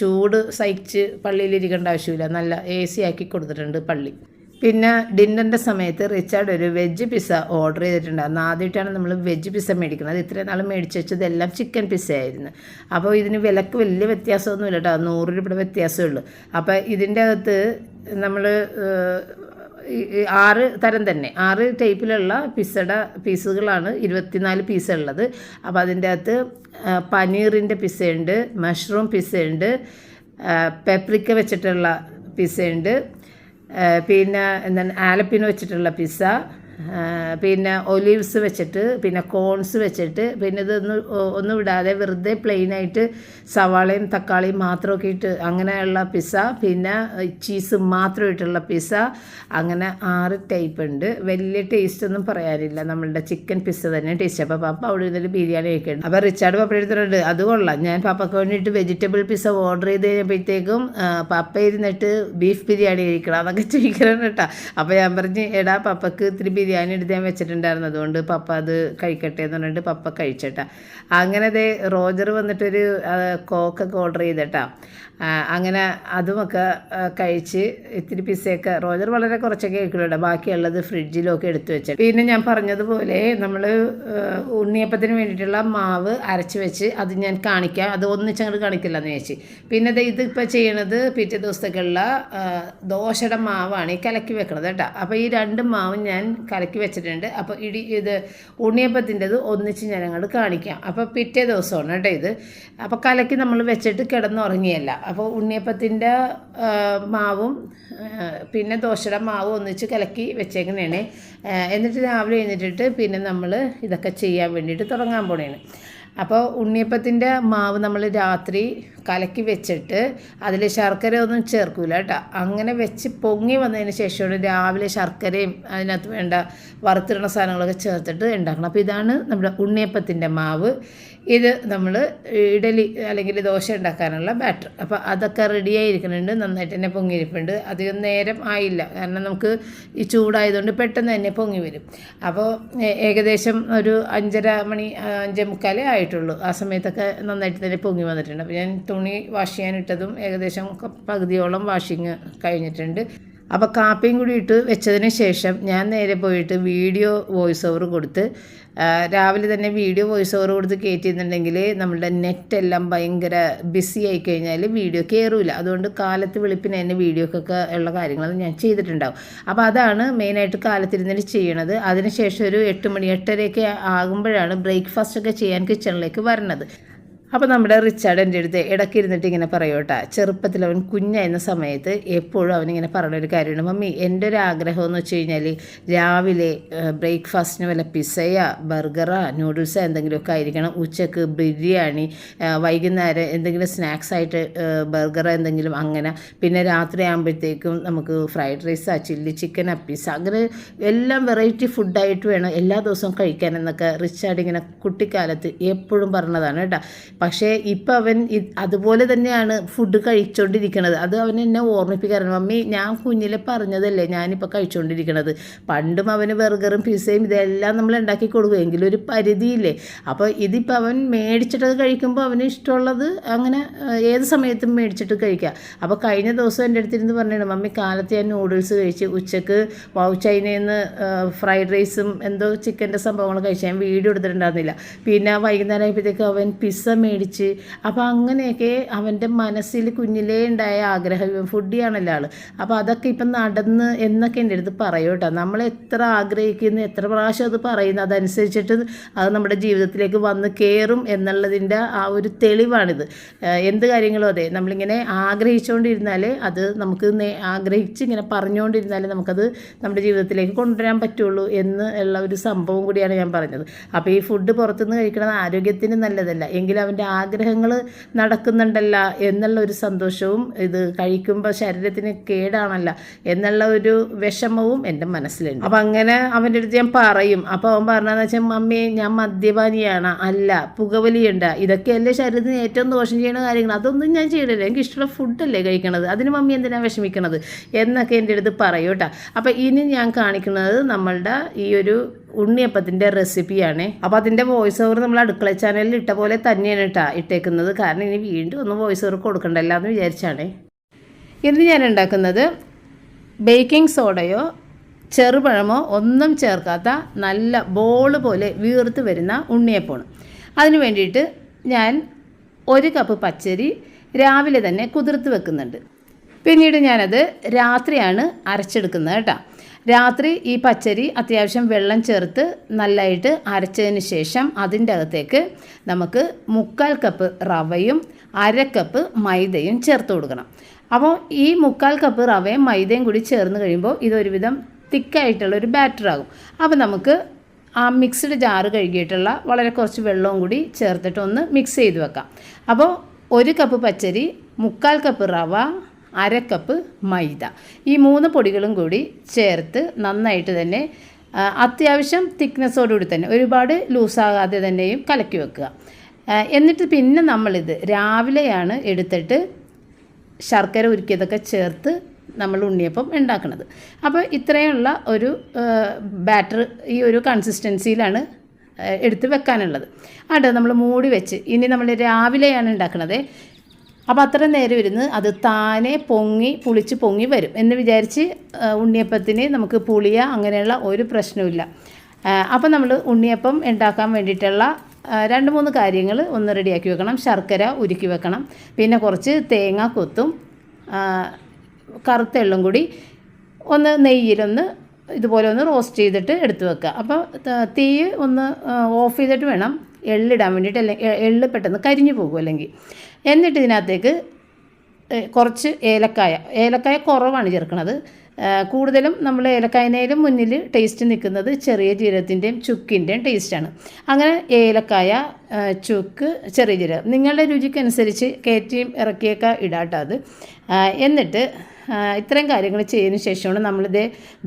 ചൂട് സഹിച്ച് പള്ളിയിലിരിക്കേണ്ട ആവശ്യമില്ല. നല്ല എ സി ആക്കി കൊടുത്തിട്ടുണ്ട് പള്ളി. പിന്നെ ഡിന്നറിന്റെ സമയത്ത് റിച്ചാർഡ് ഒരു വെജ് പിസ്സ ഓർഡർ ചെയ്തിട്ടുണ്ടായിരുന്നു. ആദ്യമായിട്ടാണ് നമ്മൾ വെജ് പിസ്സ മേടിക്കുന്നത്. ഇത്രയും നാൾ മേടിച്ച് വെച്ചതെല്ലാം ചിക്കൻ പിസ്സ ആയിരുന്നു അപ്പോൾ ഇതിന് വിലക്ക് വലിയ വ്യത്യാസമൊന്നുമില്ല കേട്ടോ നൂറ് രൂപയുടെ വ്യത്യാസമേ ഉള്ളൂ. അപ്പോൾ ഇതിന്റെ അകത്ത് നമ്മൾ ആറ് തരം തന്നെ. ആറ് ടൈപ്പിലുള്ള പിസ്സയുടെ പീസുകളാണ് ഇരുപത്തിനാല് പീസ് ഉള്ളത് അപ്പോൾ അതിന്റെ അകത്ത് പനീറിന്റെ പിസ്സയുണ്ട് മഷ്റൂം പിസ്സയുണ്ട് പെപ്രിക്ക വെച്ചിട്ടുള്ള പിസ്സയുണ്ട് പിന്നെ എന്താണ് ആലപ്പിന് വെച്ചിട്ടുള്ള പിസ്സ പിന്നെ ഒലീവ്സ് വെച്ചിട്ട് പിന്നെ കോൺസ് വെച്ചിട്ട് പിന്നെ ഇതൊന്ന് ഒന്നും വിടാതെ വെറുതെ പ്ലെയിനായിട്ട് സവാളയും തക്കാളിയും മാത്രമൊക്കെ ഇട്ട് അങ്ങനെയുള്ള പിസ്സ പിന്നെ ചീസ് മാത്രം ഇട്ടുള്ള പിസ്സ അങ്ങനെ ആറ് ടൈപ്പ് ഉണ്ട്. വലിയ ടേസ്റ്റ് ഒന്നും പറയാനില്ല. നമ്മളുടെ ചിക്കൻ പിസ്സ തന്നെ ടേസ്റ്റ് അപ്പോൾ പാപ്പ അവിടെ ഇരുന്നിട്ട് ബിരിയാണി കഴിക്കുന്നുണ്ട് അപ്പോൾ റിച്ചാർഡ് പപ്പ എടുത്തിട്ടുണ്ട് അത് കൊള്ളാം. ഞാൻ പാപ്പയ്ക്ക് വേണ്ടിയിട്ട് വെജിറ്റബിൾ പിസ്സ ഓർഡർ ചെയ്ത് കഴിഞ്ഞപ്പോഴത്തേക്കും പപ്പ ഇരുന്നിട്ട് ബീഫ് ബിരിയാണി കഴിക്കണം അതൊക്കെ ചോദിക്കണം കേട്ടോ. അപ്പോൾ ഞാൻ പറഞ്ഞ് എടാ പപ്പക്ക് ഇത്തിരി ബിരിയാണി എടുത്ത് ഞാൻ വെച്ചിട്ടുണ്ടായിരുന്നു. അതുകൊണ്ട് പപ്പ അത് കഴിക്കട്ടെ എന്ന് പറഞ്ഞിട്ട് പപ്പ കഴിച്ചേട്ടാ. അങ്ങനെ ദേ റോജർ വന്നിട്ടൊരു കോക്കൊക്കെ ഓർഡർ ചെയ്തേട്ടാ. അങ്ങനെ അതുമൊക്കെ കഴിച്ച് ഇത്തിരി പിസയൊക്കെ റോജർ വളരെ കുറച്ചൊക്കെ കഴിക്കുള്ളൂ ബാക്കിയുള്ളത് ഫ്രിഡ്ജിലൊക്കെ എടുത്തു വെച്ചിട്ട് പിന്നെ ഞാൻ പറഞ്ഞതുപോലെ നമ്മൾ ഉണ്ണിയപ്പത്തിന് വേണ്ടിയിട്ടുള്ള മാവ് അരച്ച് വെച്ച് അത് ഞാൻ കാണിക്കാം. അത് ഒന്നിച്ചങ്ങോട്ട് കാണിക്കില്ല എന്ന് വെച്ച് പിന്നെ ഇതിപ്പോൾ ചെയ്യണത് പിറ്റേ ദിവസത്തേക്കുള്ള ദോശയുടെ മാവാണ് ഈ കലക്കി വെക്കണത് കേട്ടോ. അപ്പോൾ ഈ രണ്ട് മാവും ഞാൻ കലക്കി വെച്ചിട്ടുണ്ട്. അപ്പോൾ ഇടി ഇത് ഉണ്ണിയപ്പത്തിന്റെത് ഒന്നിച്ച് അങ്ങോട്ട് കാണിക്കാം. അപ്പോൾ പിറ്റേ ദിവസമാണ് കേട്ടോ ഇത്. അപ്പോൾ കലക്കി നമ്മൾ വെച്ചിട്ട് കിടന്നുറങ്ങിയല്ല. അപ്പോൾ ഉണ്ണിയപ്പത്തിന്റെ മാവും പിന്നെ ദോശയുടെ മാവും ഒന്നിച്ച് കലക്കി വെച്ചേക്കുന്നതാണ് എന്നിട്ട് രാവിലെ എഴുന്നേറ്റിട്ട് പിന്നെ നമ്മൾ ഇതൊക്കെ ചെയ്യാൻ വേണ്ടിയിട്ട് തുടങ്ങാൻ പോണേണ്. അപ്പോൾ ഉണ്ണിയപ്പത്തിന്റെ മാവ് നമ്മൾ രാത്രി കലക്കി വെച്ചിട്ട് അതിൽ ശർക്കര ഒന്നും ചേർക്കൂല കേട്ടോ. അങ്ങനെ വെച്ച് പൊങ്ങി വന്നതിന് ശേഷമാണ് രാവിലെ ശർക്കരയും അതിനകത്ത് വേണ്ട വറുത്തിടുന്ന സാധനങ്ങളൊക്കെ ചേർത്തിട്ട് ഉണ്ടാക്കണം. അപ്പോൾ ഇതാണ് നമ്മുടെ ഉണ്ണിയപ്പത്തിന്റെ മാവ്. ഇത് നമ്മൾ ഇഡലി അല്ലെങ്കിൽ ദോശ ഉണ്ടാക്കാനുള്ള ബാറ്റർ. അപ്പോൾ അതൊക്കെ റെഡിയായിരിക്കുന്നുണ്ട് നന്നായിട്ട് തന്നെ പൊങ്ങിയിരിപ്പുണ്ട്. അധികം നേരം ആയില്ല. കാരണം നമുക്ക് ഈ ചൂടായതുകൊണ്ട് പെട്ടെന്ന് തന്നെ പൊങ്ങി വരും. അപ്പോൾ ഏകദേശം ഒരു അഞ്ചര മണി അഞ്ചേ മുക്കാലേ ആയിട്ടുള്ളൂ. ആ സമയത്തൊക്കെ നന്നായിട്ട് തന്നെ പൊങ്ങി വന്നിട്ടുണ്ട്. അപ്പോൾ ഞാൻ തുണി വാഷ് ചെയ്യാനിട്ടതും ഏകദേശം പകുതിയോളം വാഷിങ് കഴിഞ്ഞിട്ടുണ്ട്. അപ്പോൾ കാപ്പിയും കൂടി ഇട്ട് വെച്ചതിന് ശേഷം ഞാൻ നേരെ പോയിട്ട് വീഡിയോ വോയിസ് ഓവർ കൊടുത്ത് രാവിലെ തന്നെ വീഡിയോ വോയിസ് ഓവർ കൊടുത്ത് കയറ്റിയിരുന്നുണ്ടെങ്കിൽ നമ്മുടെ നെറ്റ് എല്ലാം ഭയങ്കര ബിസി ആയി കഴിഞ്ഞാൽ വീഡിയോ കയറില്ല അതുകൊണ്ട് കാലത്ത് വെളുപ്പിന് തന്നെ വീഡിയോക്കൊക്കെ ഉള്ള കാര്യങ്ങൾ ഞാൻ ചെയ്തിട്ടുണ്ടാവും. അപ്പോൾ അതാണ് മെയിനായിട്ട് കാലത്തിരുന്നിട്ട് ചെയ്യണത്. അതിനുശേഷം ഒരു എട്ട് മണി എട്ടരയൊക്കെ ആകുമ്പോഴാണ് ബ്രേക്ക്ഫാസ്റ്റ് ഒക്കെ ചെയ്യാൻ കിച്ചണിലേക്ക് വരണത്. അപ്പോൾ നമ്മുടെ റിച്ചാർഡ് എന്റെ അടുത്ത് ഇടയ്ക്ക് ഇരുന്നിട്ട് ഇങ്ങനെ പറയൂട്ടാ ചെറുപ്പത്തിൽ അവൻ കുഞ്ഞായിരുന്ന സമയത്ത് എപ്പോഴും അവനിങ്ങനെ ഒരു കാര്യമാണ് മമ്മി എന്റെ ഒരു ആഗ്രഹം എന്ന് വെച്ച് കഴിഞ്ഞാൽ രാവിലെ ബ്രേക്ക്ഫാസ്റ്റിന് വല്ല പിസയോ ബർഗറോ നൂഡിൽസോ എന്തെങ്കിലുമൊക്കെ ആയിരിക്കണം. ഉച്ചയ്ക്ക് ബിരിയാണി വൈകുന്നേരം എന്തെങ്കിലും സ്നാക്സ് ആയിട്ട് ബർഗറോ എന്തെങ്കിലും അങ്ങനെ. പിന്നെ രാത്രി ആകുമ്പോഴത്തേക്കും നമുക്ക് ഫ്രൈഡ് റൈസാ ചില്ലി ചിക്കൻ പിസ്സ. അങ്ങനെ എല്ലാം വെറൈറ്റി ഫുഡായിട്ട് വേണം എല്ലാ ദിവസവും കഴിക്കാൻ എന്നൊക്കെ റിച്ചാർഡ് ഇങ്ങനെ കുട്ടിക്കാലത്ത് എപ്പോഴും പറഞ്ഞതാണ് കേട്ടോ. പക്ഷേ ഇപ്പം അവൻ അതുപോലെ തന്നെയാണ് ഫുഡ് കഴിച്ചുകൊണ്ടിരിക്കുന്നത് അത് അവൻ എന്നെ ഓർമ്മിപ്പിക്കാറുണ്ട്. മമ്മി ഞാൻ കുഞ്ഞിലെ പറഞ്ഞതല്ലേ? ഞാനിപ്പോൾ കഴിച്ചുകൊണ്ടിരിക്കുന്നത് പണ്ടും അവന് ബർഗറും പിസയും ഇതെല്ലാം നമ്മൾ ഉണ്ടാക്കി കൊടുക്കും. എങ്കിലും ഒരു പരിധിയില്ലേ? അപ്പോൾ ഇതിപ്പോൾ അവൻ മേടിച്ചിട്ടത് കഴിക്കുമ്പോൾ അവന് ഇഷ്ടമുള്ളത് അങ്ങനെ ഏത് സമയത്തും മേടിച്ചിട്ട് കഴിക്കുക അപ്പോൾ കഴിഞ്ഞ ദിവസം എന്റെ അടുത്തിരുന്ന് പറഞ്ഞിരുന്നു മമ്മി കാലത്ത് ഞാൻ നൂഡിൽസ് കഴിച്ച് ഉച്ചയ്ക്ക് ചൈനയിൽ നിന്ന് ഫ്രൈഡ് റൈസും എന്തോ ചിക്കന്റെ സംഭവങ്ങൾ കഴിച്ച് ഞാൻ വീഡിയോ എടുത്തിട്ടുണ്ടായിരുന്നില്ല. പിന്നെ വൈകുന്നേരം ആയപ്പോഴത്തേക്ക് അവൻ പിസ്സ മേടിച്ച്. അപ്പോൾ അങ്ങനെയൊക്കെ അവന്റെ മനസ്സിൽ കുഞ്ഞിലേ ഉണ്ടായ ആഗ്രഹം ഫുഡിയാണല്ലോ ആൾ അപ്പോൾ അതൊക്കെ ഇപ്പം നടന്ന് എന്നൊക്കെ എന്റെ അടുത്ത് പറയൂ കേട്ടോ. നമ്മൾ എത്ര ആഗ്രഹിക്കുന്നു എത്ര പ്രാവശ്യം അത് പറയുന്നു അതനുസരിച്ചിട്ട് അത് നമ്മുടെ ജീവിതത്തിലേക്ക് വന്ന് കയറും എന്നുള്ളതിന്റെ ആ ഒരു തെളിവാണിത്. എന്ത് കാര്യങ്ങളും അതെ നമ്മളിങ്ങനെ ആഗ്രഹിച്ചുകൊണ്ടിരുന്നാൽ അത് നമുക്ക് ആഗ്രഹിച്ച് ഇങ്ങനെ പറഞ്ഞുകൊണ്ടിരുന്നാൽ നമുക്കത് നമ്മുടെ ജീവിതത്തിലേക്ക് കൊണ്ടുവരാൻ പറ്റുള്ളൂ എന്ന് ഉള്ള ഒരു സംഭവം കൂടിയാണ് ഞാൻ പറഞ്ഞത്. അപ്പോൾ ഈ ഫുഡ് പുറത്തുനിന്ന് കഴിക്കുന്നത് ആരോഗ്യത്തിന് നല്ലതല്ല. എങ്കിലും അവന്റെ അവന്റെ ആഗ്രഹങ്ങൾ നടക്കുന്നുണ്ടല്ല എന്നുള്ള ഒരു സന്തോഷവും ഇത് കഴിക്കുമ്പോൾ ശരീരത്തിന് കേടാണല്ല എന്നുള്ള ഒരു വിഷമവും എന്റെ മനസ്സിലുണ്ട്. അപ്പം അങ്ങനെ അവന്റെ അടുത്ത് ഞാൻ പറയും. അപ്പോൾ അവൻ പറഞ്ഞതെന്ന് വെച്ചാൽ മമ്മി ഞാൻ മദ്യപാനിയാണ്. അല്ല പുകവലിയുണ്ട്. ഇതൊക്കെയല്ലേ ശരീരത്തിന് ഏറ്റവും ദോഷം ചെയ്യുന്ന കാര്യങ്ങൾ. അതൊന്നും ഞാൻ ചെയ്യണില്ല. എനിക്ക് ഇഷ്ടമുള്ള ഫുഡല്ലേ കഴിക്കണത്. അതിന് മമ്മി എന്തിനാണ് വിഷമിക്കണത്? എന്നൊക്കെ എന്റെ അടുത്ത് പറയൂട്ടാ അപ്പം ഇനി ഞാൻ കാണിക്കുന്നത് നമ്മളുടെ ഈ ഒരു ഉണ്ണിയപ്പത്തിന്റെ റെസിപ്പിയാണ്. അപ്പോൾ അതിന്റെ വോയിസ് ഓവർ നമ്മൾ അടുക്കള ചാനലിൽ ഇട്ട പോലെ തന്നെയാണ് ഇട്ടാ ഇട്ടേക്കുന്നത്. കാരണം ഇനി വീണ്ടും ഒന്ന് വോയിസ് ഓവർ കൊടുക്കണ്ടല്ല എന്ന് വിചാരിച്ചാണ്. ഇന്ന് ഞാൻ ഉണ്ടാക്കുന്നത് ബേക്കിംഗ് സോഡയോ ചെറുപഴമോ ഒന്നും ചേർക്കാത്ത നല്ല ബോൾ പോലെ വീർത്ത് വരുന്ന ഉണ്ണിയപ്പമാണ്. അതിന് വേണ്ടിയിട്ട് ഞാൻ ഒരു കപ്പ് പച്ചരി രാവിലെ തന്നെ കുതിർത്ത് വെക്കുന്നുണ്ട്. പിന്നീട് ഞാനത് രാത്രിയാണ് അരച്ചെടുക്കുന്നത് കേട്ടോ രാത്രി ഈ പച്ചരി അത്യാവശ്യം വെള്ളം ചേർത്ത് നല്ലതായിട്ട് അരച്ചതിന് ശേഷം അതിന്റെ അകത്തേക്ക് നമുക്ക് മുക്കാൽ കപ്പ് റവയും അര കപ്പ് മൈദയും ചേർത്ത് കൊടുക്കണം. അപ്പോൾ ഈ മുക്കാൽ കപ്പ് റവയും മൈദയും കൂടി ചേർന്ന് കഴിയുമ്പോൾ ഇതൊരുവിധം തിക്കായിട്ടുള്ള ഒരു ബാറ്റർ ആകും. അപ്പോൾ നമുക്ക് ആ മിക്സ്ഡ് ജാറ് കഴുകിയിട്ടുള്ള വളരെ കുറച്ച് വെള്ളവും കൂടി ചേർത്തിട്ട് ഒന്ന് മിക്സ് ചെയ്ത് വെക്കാം. അപ്പോൾ ഒരു കപ്പ് പച്ചരി മുക്കാൽ കപ്പ് റവ അര കപ്പ് മൈദ. ഈ മൂന്ന് പൊടികളും കൂടി ചേർത്ത് നന്നായിട്ട് തന്നെ അത്യാവശ്യം തിക്നെസ്സോടുകൂടി തന്നെ ഒരുപാട് ലൂസാകാതെ തന്നെയും കലക്കി വെക്കുക. എന്നിട്ട് പിന്നെ നമ്മളിത് രാവിലെയാണ് എടുത്തിട്ട് ശർക്കര ഉരുക്കിയതൊക്കെ ചേർത്ത് നമ്മൾ ഉണ്ണിയപ്പം ഉണ്ടാക്കുന്നത് അപ്പോൾ ഇത്രയുള്ള ഒരു ബാറ്റർ ഈ ഒരു കൺസിസ്റ്റൻസിയിലാണ് എടുത്ത് വെക്കാനുള്ളത്. അത് നമ്മൾ മൂടി വെച്ച് ഇനി നമ്മൾ രാവിലെയാണ് ഉണ്ടാക്കുന്നത് അപ്പോൾ അത്ര നേരം ഇരുന്ന് അത് താനെ പൊങ്ങി പുളിച്ച് പൊങ്ങി വരും എന്ന് വിചാരിച്ച് ഉണ്ണിയപ്പത്തിന് നമുക്ക് പുളിയ അങ്ങനെയുള്ള ഒരു പ്രശ്നവുമില്ല. അപ്പോൾ നമ്മൾ ഉണ്ണിയപ്പം ഉണ്ടാക്കാൻ വേണ്ടിയിട്ടുള്ള രണ്ട് മൂന്ന് കാര്യങ്ങൾ ഒന്ന് റെഡിയാക്കി വെക്കണം. ശർക്കര ഉരുക്കി വെക്കണം. പിന്നെ കുറച്ച് തേങ്ങ കൊത്തും കറുത്തെള്ളും കൂടി ഒന്ന് നെയ്യിലൊന്ന് ഇതുപോലെ ഒന്ന് റോസ്റ്റ് ചെയ്തിട്ട് എടുത്തു വെക്കുക. അപ്പോൾ തീ ഒന്ന് ഓഫ് ചെയ്തിട്ട് വേണം. എള്ളിടാൻ വേണ്ടിയിട്ട് അല്ലെങ്കിൽ എള്ള് പെട്ടെന്ന് കരിഞ്ഞു പോകും അല്ലെങ്കിൽ. എന്നിട്ട് ഇതിനകത്തേക്ക് കുറച്ച് ഏലക്കായ. ഏലക്കായ കുറവാണ് ചേർക്കുന്നത് കൂടുതലും നമ്മൾ ഏലക്കായനേലും മുന്നിൽ ടേസ്റ്റ് നിൽക്കുന്നത് ചെറിയ ജീരകത്തിന്റെയും ചുക്കിന്റെയും ടേസ്റ്റാണ് അങ്ങനെ ഏലക്കായ ചുക്ക് ചെറിയ ജീരകം. നിങ്ങളുടെ രുചിക്കനുസരിച്ച് കയറ്റിയും ഇറക്കിയൊക്കെ ഇടാട്ടോ അത്. എന്നിട്ട് ഇത്രയും കാര്യങ്ങൾ ചെയ്തതിന് ശേഷമാണ് നമ്മളിത്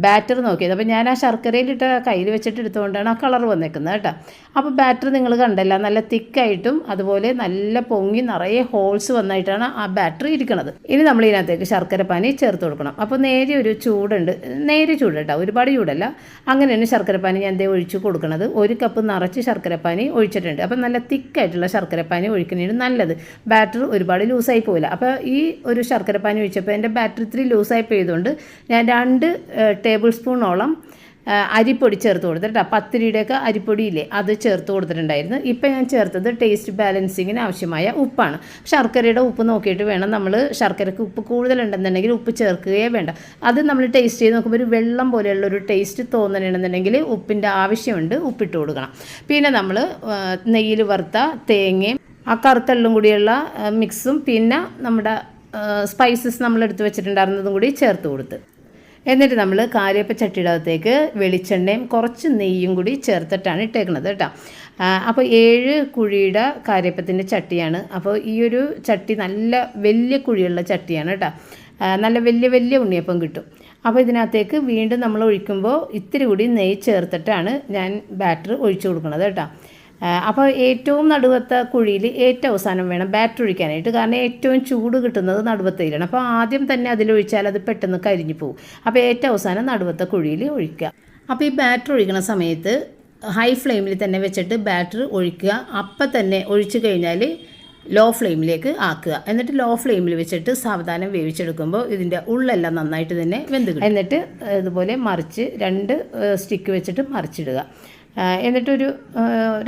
ബാറ്റർ നോക്കിയത്. അപ്പോൾ ഞാൻ ആ ശർക്കരയിലിട്ട കയ്യിൽ വെച്ചിട്ട് എടുത്തുകൊണ്ടാണ് ആ കളർ വന്നേക്കുന്നത് കേട്ടോ. അപ്പോൾ ബാറ്റർ നിങ്ങൾ കണ്ടല്ല നല്ല തിക്കായിട്ടും അതുപോലെ നല്ല പൊങ്ങി നിറയെ ഹോൾസ് വന്നായിട്ടാണ് ആ ബാറ്ററി ഇരിക്കുന്നത് ഇനി നമ്മൾ ഇതിനകത്തേക്ക് ശർക്കര പാനി ചേർത്ത് കൊടുക്കണം. അപ്പോൾ നേരെ ഒരു ചൂടുണ്ട്. നേരെ ചൂട് കേട്ടോ ഒരുപാട് ചൂടല്ല. അങ്ങനെയാണ് ശർക്കര പാനി ഞാൻ ദേ ഒഴിച്ച് കൊടുക്കുന്നത് ഒരു കപ്പ് നിറച്ച് ശർക്കര പാനി ഒഴിച്ചിട്ടുണ്ട്. അപ്പോൾ നല്ല തിക്കായിട്ടുള്ള ശർക്കര പാനി ഒഴിക്കുന്നതിന് നല്ലത്. ബാറ്റർ ഒരുപാട് ലൂസായി പോവില്ല. അപ്പോൾ ഈ ഒരു ശർക്കര പാനി ഒഴിച്ചപ്പോൾ എന്റെ ബാറ്ററി ഇത്തിരി ലൂസായി പെയ്തുകൊണ്ട് ഞാൻ രണ്ട് ടേബിൾ സ്പൂണോളം അരിപ്പൊടി ചേർത്ത് കൊടുത്തിട്ട് പത്തിരിയുടെയൊക്കെ അരിപ്പൊടിയില്ലേ അത് ചേർത്ത് കൊടുത്തിട്ടുണ്ടായിരുന്നു. ഇപ്പം ഞാൻ ചേർത്തത് ടേസ്റ്റ് ബാലൻസിങ്ങിന് ആവശ്യമായ ഉപ്പാണ്. ശർക്കരയുടെ ഉപ്പ് നോക്കിയിട്ട് വേണം നമ്മൾ ശർക്കരക്ക് ഉപ്പ് കൂടുതലുണ്ടെന്നുണ്ടെങ്കിൽ ഉപ്പ് ചേർക്കുകയേ വേണ്ട. അത് നമ്മൾ ടേസ്റ്റ് ചെയ്ത് നോക്കുമ്പോൾ ഒരു വെള്ളം പോലെയുള്ള ഒരു ടേസ്റ്റ് തോന്നണമെന്നുണ്ടെങ്കിൽ ഉപ്പിന്റെ ആവശ്യമുണ്ട് ഉപ്പിട്ട് കൊടുക്കണം. പിന്നെ നമ്മൾ നെയ്യിൽ വറുത്ത തേങ്ങയും ആ കറുത്തെള്ളും കൂടിയുള്ള മിക്സും പിന്നെ നമ്മുടെ സ്പൈസസ് നമ്മൾ എടുത്ത് വെച്ചിട്ടുണ്ടായിരുന്നതും കൂടി ചേർത്ത് കൊടുത്ത്. എന്നിട്ട് നമ്മൾ കാര്യപ്പ ചട്ടിയുടെ അകത്തേക്ക് വെളിച്ചെണ്ണയും കുറച്ച് നെയ്യും കൂടി ചേർത്തിട്ടാണ് ഇട്ടേക്കുന്നത് കേട്ടോ. അപ്പോൾ ഏഴ് കുഴിയുടെ കാര്യപ്പത്തിന്റെ ചട്ടിയാണ്. അപ്പോൾ ഈ ഒരു ചട്ടി നല്ല വലിയ കുഴിയുള്ള ചട്ടിയാണ് കേട്ടോ. നല്ല വലിയ വലിയ ഉണ്ണിയപ്പം കിട്ടും. അപ്പോൾ ഇതിനകത്തേക്ക് വീണ്ടും നമ്മൾ ഒഴിക്കുമ്പോൾ ഇത്തിരി കൂടി നെയ്യ് ചേർത്തിട്ടാണ് ഞാൻ ബാറ്റർ ഒഴിച്ചു കൊടുക്കുന്നത് കേട്ടോ. അപ്പോൾ ഏറ്റവും നടുവത്തെ കുഴിയിൽ ഏറ്റവും അവസാനം വേണം ബാറ്റർ ഒഴിക്കാനായിട്ട്. കാരണം ഏറ്റവും ചൂട് കിട്ടുന്നത് നടുവത്തയിലാണ് അപ്പോൾ ആദ്യം തന്നെ അതിലൊഴിച്ചാൽ അത് പെട്ടെന്ന് കരിഞ്ഞു പോകും. അപ്പോൾ ഏറ്റവും അവസാനം നടുവത്തെ കുഴിയിൽ ഒഴിക്കുക. അപ്പോൾ ഈ ബാറ്റർ ഒഴിക്കുന്ന സമയത്ത് ഹൈ ഫ്ലെയിമിൽ തന്നെ വെച്ചിട്ട് ബാറ്റർ ഒഴിക്കുക. അപ്പം തന്നെ ഒഴിച്ചു കഴിഞ്ഞാൽ ലോ ഫ്ലെയിമിലേക്ക് ആക്കുക. എന്നിട്ട് ലോ ഫ്ലെയിമിൽ വെച്ചിട്ട് സാവധാനം വേവിച്ചെടുക്കുമ്പോൾ ഇതിന്റെ ഉള്ളെല്ലാം നന്നായിട്ട് തന്നെ വെന്ത് കിട്ടും. എന്നിട്ട് ഇതുപോലെ മറിച്ച് രണ്ട് സ്റ്റിക്ക് വെച്ചിട്ട് മറിച്ചിടുക. എന്നിട്ടൊരു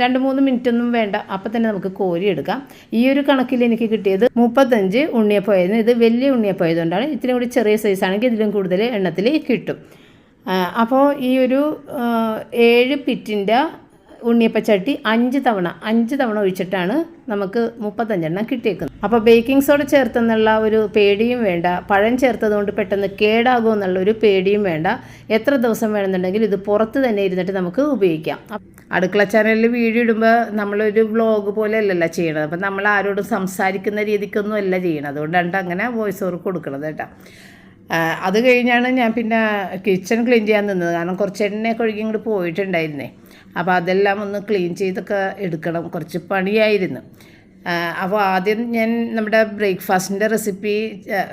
രണ്ട് മൂന്ന് മിനിറ്റ് ഒന്നും വേണ്ട. അപ്പം തന്നെ നമുക്ക് കോരി എടുക്കാം. ഈ ഒരു കണക്കിൽ എനിക്ക് കിട്ടിയത് മുപ്പത്തഞ്ച് ഉണ്ണിയപ്പമായിരുന്നു ഇത് വലിയ ഉണ്ണിയപ്പോയതുകൊണ്ടാണ് ഇത്തിരി കൂടി ചെറിയ സൈസാണെങ്കിൽ ഇതിലും കൂടുതൽ എണ്ണത്തിൽ കിട്ടും. അപ്പോൾ ഈ ഒരു ഏഴ് പിറ്റിന്റെ ഉണ്ണിയപ്പച്ചട്ടി അഞ്ച് തവണ അഞ്ച് തവണ ഒഴിച്ചിട്ടാണ് നമുക്ക് മുപ്പത്തഞ്ചെണ്ണം കിട്ടിയേക്കുന്നത്. അപ്പോൾ ബേക്കിംഗ് സോഡ ചേർത്തെന്നുള്ള ഒരു പേടിയും വേണ്ട പഴം ചേർത്തതുകൊണ്ട് പെട്ടെന്ന് കേടാകുമോ എന്നുള്ള ഒരു പേടിയും വേണ്ട. എത്ര ദിവസം വേണമെന്നുണ്ടെങ്കിൽ ഇത് പുറത്ത് തന്നെ ഇരുന്നിട്ട് നമുക്ക് ഉപയോഗിക്കാം. അടുക്കള ചാനലിൽ വീഡിയോ ഇടുമ്പോൾ നമ്മളൊരു വ്ളോഗ് പോലെ അല്ലല്ലോ ചെയ്യണത്. അപ്പം നമ്മൾ ആരോടും സംസാരിക്കുന്ന രീതിക്കൊന്നും അല്ല ചെയ്യണത്. അതുകൊണ്ടാണ് അങ്ങനെ വോയിസ് ഓവർ കൊടുക്കണത് കേട്ടോ. അത് കഴിഞ്ഞാണ് ഞാൻ പിന്നെ കിച്ചൺ ക്ലീൻ ചെയ്യാൻ നിന്നത്. കാരണം കുറച്ച് എണ്ണയൊക്കെ ഒഴുകി ഇങ്ങോട്ട് പോയിട്ടുണ്ടായിരുന്നേ. അപ്പോൾ അതെല്ലാം ഒന്ന് ക്ലീൻ ചെയ്തൊക്കെ എടുക്കണം. കുറച്ച് പണിയായിരുന്നു. അപ്പോൾ ആദ്യം ഞാൻ നമ്മുടെ ബ്രേക്ക്ഫാസ്റ്റിന്റെ റെസിപ്പി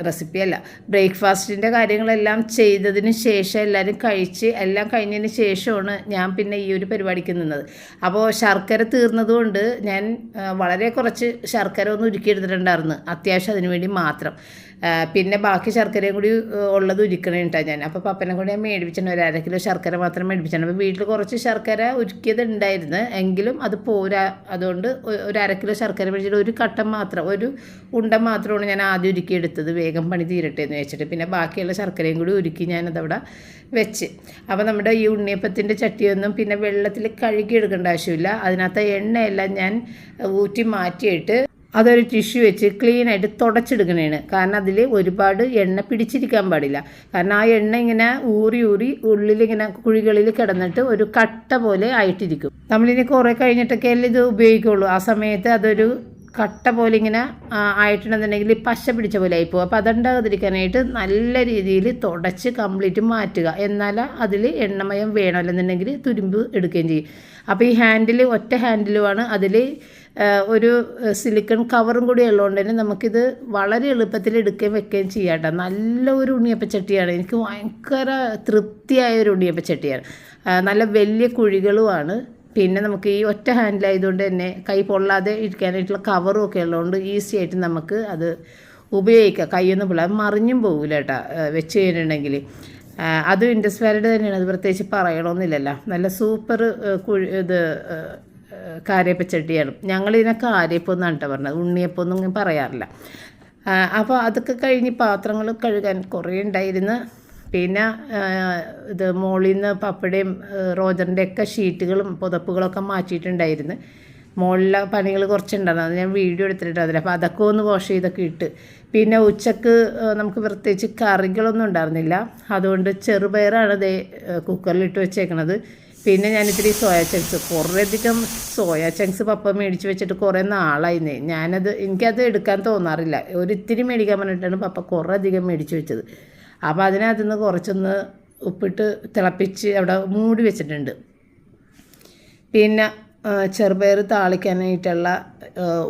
റെസിപ്പി അല്ല ബ്രേക്ക്ഫാസ്റ്റിന്റെ കാര്യങ്ങളെല്ലാം ചെയ്തതിന് ശേഷം എല്ലാവരും കഴിച്ച് എല്ലാം കഴിഞ്ഞതിന് ശേഷമാണ് ഞാൻ പിന്നെ ഈ ഒരു പരിപാടിക്ക് നിന്നത്. അപ്പോൾ ശർക്കര തീർന്നതുകൊണ്ട് ഞാൻ വളരെ കുറച്ച് ശർക്കര ഒന്ന് ഉരുക്കിയെടുത്തിട്ടുണ്ടായിരുന്നു. അത്യാവശ്യം അതിനുവേണ്ടി മാത്രം. പിന്നെ ബാക്കി ശർക്കരയും കൂടി ഉള്ളത് ഉരുക്കണേ കേട്ടോ ഞാൻ. അപ്പോൾ പപ്പനെ കൂടി ഞാൻ മേടിച്ചിട്ടുണ്ട് ഒരു അര കിലോ ശർക്കര മാത്രം മേടിച്ചിട്ടുണ്ട് അപ്പോൾ വീട്ടിൽ കുറച്ച് ശർക്കര ഉരുക്കിയത് ഉണ്ടായിരുന്നു എങ്കിലും അത് പോരാ. അതുകൊണ്ട് ഒരു അര കിലോ ശർക്കര മേടിച്ചിട്ട് ഒരു കട്ടം മാത്രം ഒരു ഉണ്ട മാത്രമാണ് ഞാൻ ആദ്യം ഉരുക്കി എടുത്തത് വേഗം പണി തീരട്ടെ എന്ന് വെച്ചിട്ട്. പിന്നെ ബാക്കിയുള്ള ശർക്കരയും കൂടി ഉരുക്കി ഞാനതവിടെ വെച്ച്. അപ്പോൾ നമ്മുടെ ഈ ഉണ്ണിയപ്പത്തിന്റെ ചട്ടിയൊന്നും പിന്നെ വെള്ളത്തിൽ കഴുകി എടുക്കേണ്ട ആവശ്യമില്ല. അതിനകത്ത് എണ്ണയെല്ലാം ഞാൻ ഊറ്റി മാറ്റിയിട്ട് അതൊരു ടിഷ്യൂ വെച്ച് ക്ലീൻ ആയിട്ട് തുടച്ചെടുക്കണേണ്. കാരണം അതിൽ ഒരുപാട് എണ്ണ പിടിച്ചിരിക്കാൻ പാടില്ല. കാരണം ആ എണ്ണ ഇങ്ങനെ ഊറി ഊറി ഉള്ളിലിങ്ങനെ കുഴികളിൽ കിടന്നിട്ട് ഒരു കട്ട പോലെ ആയിട്ടിരിക്കും. നമ്മളിനി കുറേ കഴിഞ്ഞിട്ടൊക്കെ അല്ലേ ഇത് ഉപയോഗിക്കുള്ളൂ. ആ സമയത്ത് അതൊരു കട്ട പോലെ ഇങ്ങനെ ആയിട്ടുണ്ടെന്നുണ്ടെങ്കിൽ പശ പിടിച്ച പോലെ ആയിപ്പോവും അപ്പോൾ അതുണ്ടാകാതിരിക്കാനായിട്ട് നല്ല രീതിയിൽ തുടച്ച് കംപ്ലീറ്റ് മാറ്റുക. എന്നാൽ അതിൽ എണ്ണമയം വേണമല്ലെന്നുണ്ടെങ്കിൽ തുരുമ്പ് എടുക്കുകയും ചെയ്യും. അപ്പോൾ ഈ ഹാൻഡിൽ ഒറ്റ ഹാൻഡിലുമാണ് അതിൽ ഒരു സിലിക്കൺ കവറും കൂടി ഉള്ളതുകൊണ്ട് തന്നെ നമുക്കിത് വളരെ എളുപ്പത്തിൽ എടുക്കുകയും വെക്കുകയും ചെയ്യാം കേട്ടോ. നല്ല ഒരു ഉണ്ണിയപ്പച്ചട്ടിയാണ് എനിക്ക് ഭയങ്കര തൃപ്തിയായ ഒരു ഉണ്ണിയപ്പച്ചട്ടിയാണ് നല്ല വലിയ കുഴികളുമാണ്. പിന്നെ നമുക്ക് ഈ ഒറ്റ ഹാൻഡിലായതുകൊണ്ട് തന്നെ കൈ പൊള്ളാതെ ഇരിക്കാനായിട്ടുള്ള കവറും ഒക്കെ ഉള്ളതുകൊണ്ട് ഈസി ആയിട്ട് നമുക്ക് അത് ഉപയോഗിക്കാം. കൈയൊന്നും പൊള്ളാതെ. മറിഞ്ഞും പോകില്ല കേട്ടോ വെച്ച് കഴിഞ്ഞിട്ടുണ്ടെങ്കിൽ. അത് ഇൻഡസ് വാലിഡ് തന്നെയാണ്. അത് പ്രത്യേകിച്ച് പറയണമെന്നില്ലല്ലോ നല്ല സൂപ്പർ കുഴി ഇത് കാരയപ്പച്ചട്ടിയാണ്. ഞങ്ങളിതിനെ കാരയപ്പം എന്നാണ് കേട്ടോ പറഞ്ഞത്. ഉണ്ണിയപ്പം ഒന്നും പറയാറില്ല. അപ്പോൾ അതൊക്കെ കഴിഞ്ഞ് പാത്രങ്ങൾ കഴുകാൻ കുറേ ഉണ്ടായിരുന്നു. പിന്നെ ഇത് മോളിൽ നിന്ന് പപ്പടയും റോജറിന്റെ ഒക്കെ ഷീറ്റുകളും പുതപ്പുകളൊക്കെ മാറ്റിയിട്ടുണ്ടായിരുന്നു. മുകളിലെ പണികൾ കുറച്ചുണ്ടായിരുന്നു. അത് ഞാൻ വീഡിയോ എടുത്തിട്ടുണ്ടായിരുന്നില്ല അപ്പോൾ അതൊക്കെ ഒന്ന് വാഷ് ചെയ്തൊക്കെ ഇട്ട്. പിന്നെ ഉച്ചയ്ക്ക് നമുക്ക് പ്രത്യേകിച്ച് കറികളൊന്നും ഉണ്ടായിരുന്നില്ല. അതുകൊണ്ട് ചെറുപയറാണ് ദേ കുക്കറിലിട്ട് വെച്ചേക്കണത്. പിന്നെ ഞാനിത്തിരി സോയ ചങ്ക്സ് കുറേയധികം സോയ ചങ്ക്സ് പപ്പ മേടിച്ച് വെച്ചിട്ട് കുറേ നാളായിന്നേ. ഞാനത് എനിക്കത് എടുക്കാൻ തോന്നാറില്ല. ഒരിത്തിരി മേടിക്കാൻ പറഞ്ഞിട്ടാണ് പപ്പ കുറേ അധികം മേടിച്ച് വെച്ചത്. അപ്പോൾ അതിനകത്ത് നിന്ന് കുറച്ചൊന്ന് ഉപ്പിട്ട് തിളപ്പിച്ച് അവിടെ മൂടി വെച്ചിട്ടുണ്ട്. പിന്നെ ചെറുപയർ താളിക്കാനായിട്ടുള്ള